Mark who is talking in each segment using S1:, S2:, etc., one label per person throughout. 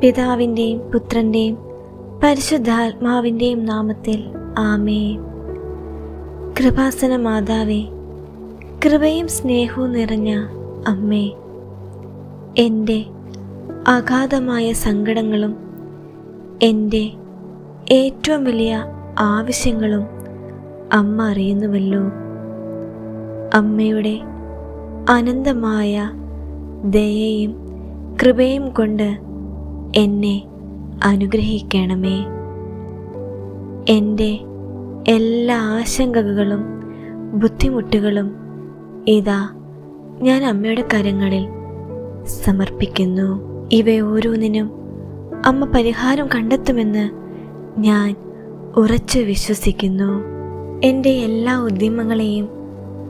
S1: പിതാവിന്റെയും പുത്രന്റെയും പരിശുദ്ധാത്മാവിന്റെയും നാമത്തിൽ ആമേ കൃപാസന മാതാവേ കൃപയും സ്നേഹവും നിറഞ്ഞ അമ്മേ എന്റെ അഗാധമായ സങ്കടങ്ങളും എന്റെ ഏറ്റവും വലിയ ആവശ്യങ്ങളും അമ്മ അറിയുന്നുവല്ലോ. അമ്മയുടെ അനന്തമായ ദയയും കൃപയും കൊണ്ട് എന്നെ അനുഗ്രഹിക്കണമേ. എന്റെ എല്ലാ ആശങ്കകളും ബുദ്ധിമുട്ടുകളും ഇതാ ഞാൻ അമ്മയുടെ കരങ്ങളിൽ സമർപ്പിക്കുന്നു. ഇവ ഓരോന്നിനും അമ്മ പരിഹാരം കണ്ടെത്തുമെന്ന് ഞാൻ ഉറച്ചു വിശ്വസിക്കുന്നു. എന്റെ എല്ലാ ഉദ്യമങ്ങളെയും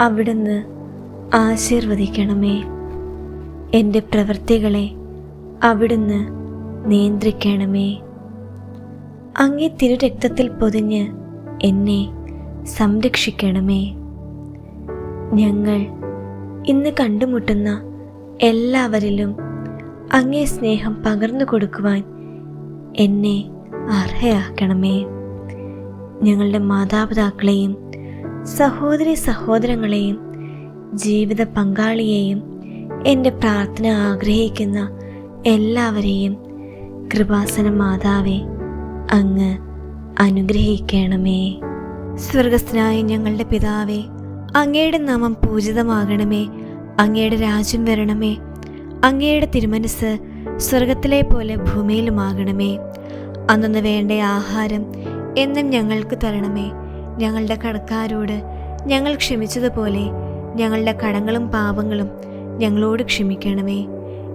S1: അവിടുന്ന് ആശീർവദിക്കണമേ. എന്റെ പ്രവൃത്തികളെ അവിടുന്ന് നിയന്ത്രിക്കണമേ. അങ്ങേ തിരുരക്തത്തിൽ പൊതിഞ്ഞ് എന്നെ സംരക്ഷിക്കണമേ. ഞങ്ങൾ ഇന്ന് കണ്ടുമുട്ടുന്ന എല്ലാവരിലും അങ്ങേ സ്നേഹം പകർന്നു കൊടുക്കുവാൻ എന്നെ അർഹയാക്കണമേ. ഞങ്ങളുടെ മാതാപിതാക്കളെയും സഹോദരി സഹോദരങ്ങളെയും ജീവിത പങ്കാളിയെയും എന്റെ പ്രാർത്ഥന ആഗ്രഹിക്കുന്ന എല്ലാവരെയും കൃപാസന മാതാവേ അങ്ങ് അനുഗ്രഹിക്കണമേ. സ്വർഗസ്ഥനായ ഞങ്ങളുടെ പിതാവേ അങ്ങയുടെ നാമം പൂജിതമാകണമേ. അങ്ങയുടെ രാജ്യം വരണമേ. അങ്ങയുടെ തിരുമനസ് സ്വർഗത്തിലെ പോലെ ഭൂമിയിലുമാകണമേ. അന്നു വേണ്ട ആഹാരം എന്നും ഞങ്ങൾക്ക് തരണമേ. ഞങ്ങളുടെ കടക്കാരോട് ഞങ്ങൾ ക്ഷമിച്ചതുപോലെ ഞങ്ങളുടെ കടങ്ങളും പാപങ്ങളും ഞങ്ങളോട് ക്ഷമിക്കണമേ.